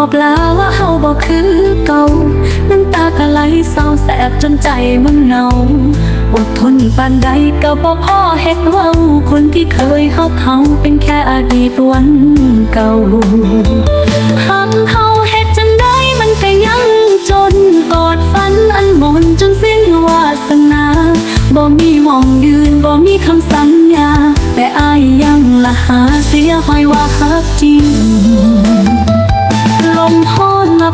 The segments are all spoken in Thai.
บอกลาว่าเฮาบอกคือเก่าน้ำตาก็ไหลเศร้าแสบจนใจมันเหงาอดทนปานใดก็บ่พอเฮ็ดเว้าคนที่เคยเฮาเขาเป็นแค่อดีตวันเก่าหักเฮาเฮ็ดจังได้มันก็ยังจนกอดฝันอันมนจนสิ้นวาสนาบ่มีมองยืนบ่มีคำสัญญา แต่อายยังละหาเสียหอยว่าฮักจริง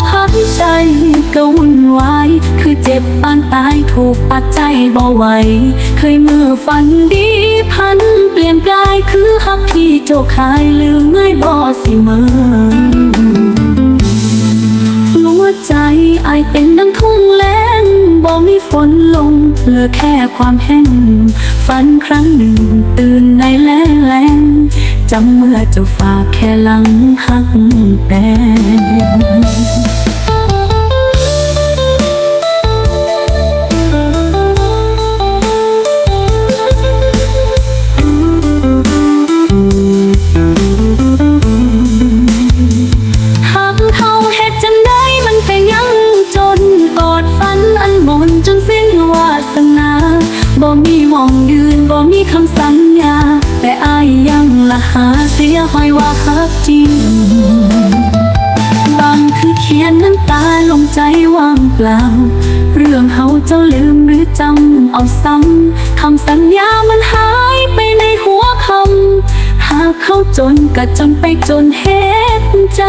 พัดใจก็วุ่นวายคือเจ็บปานตายถูกปัดใจบ่ไหว เคยมือฝันดีพันเปลี่ยนกายคือฮักที่เจ้าขายลืมง่ายบ่สิเมือหัวใจไอเป็นดังทุ่งแล้งบ่มีฝนลงเหลือแค่ความแห้งฝันครั้งหนึ่งตื่น จำเมื่อเจ้าฝากแค่หลังหักแปงหากเขาเฮ็ดจังได้มันก็ยังจนกอดฝันอันมนจนสิ้นวาสนาบ่มีมองยืนบ่มีคำสัญ หาเสียหอยว่าฮักจริง บางคือเขียนน้ำตาลงใจว่างเปล่า เรื่องเฮาเจ้าลืมหรือจำเอาซ้ำคำสัญญามันหายไปในหัวคำหากเขาจนก็จนไปจนเฮ็ดใจ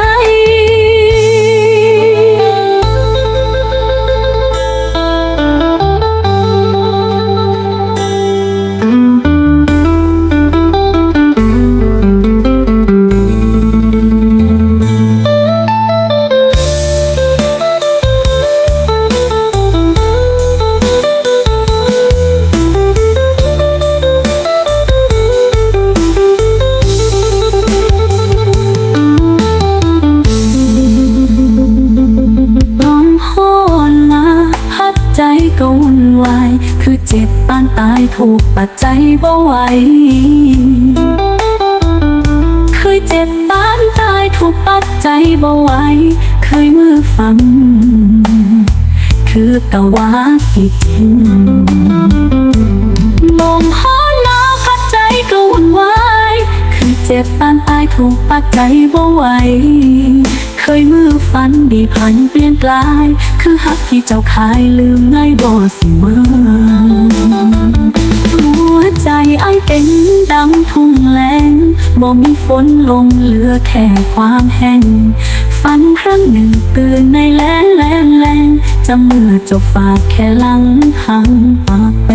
คือเจ็บปานตายถูกปัดใจบ่ไหวเคยเจ็บปานตายถูกปัดใจบ่ไหวเคยมือฟัง คือกะว่าอีกทีลมหอนหนาวพัดใจก็วุ่นวายคือเจ็บปานตายถูกปัดใจบ่ไหว เคยมือฝันดีพันเปลี่ยนกลาย คือหักที่เจ้าขายลืมง่ายบ่สิเมื่อหัวใจไอ้เป็นดังทุ่งแล้งบ่มีฝนลงเหลือแค่ความแห้งฝันครั้งหนึ่งตื่นในแลงแลงแลงจำเมื่อจ้าฝากแค่หลังหังปากแป้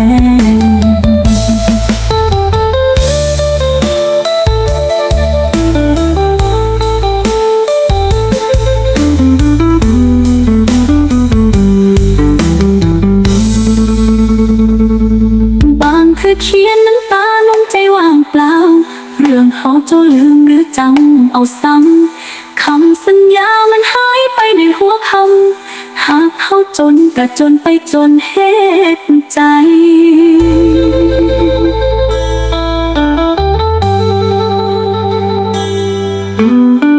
จะลืมหรือจำเอาซ้ำคำสัญญามันหายไปในหัวคำหากเขาจนกะจนไปจนเหตุใจอืม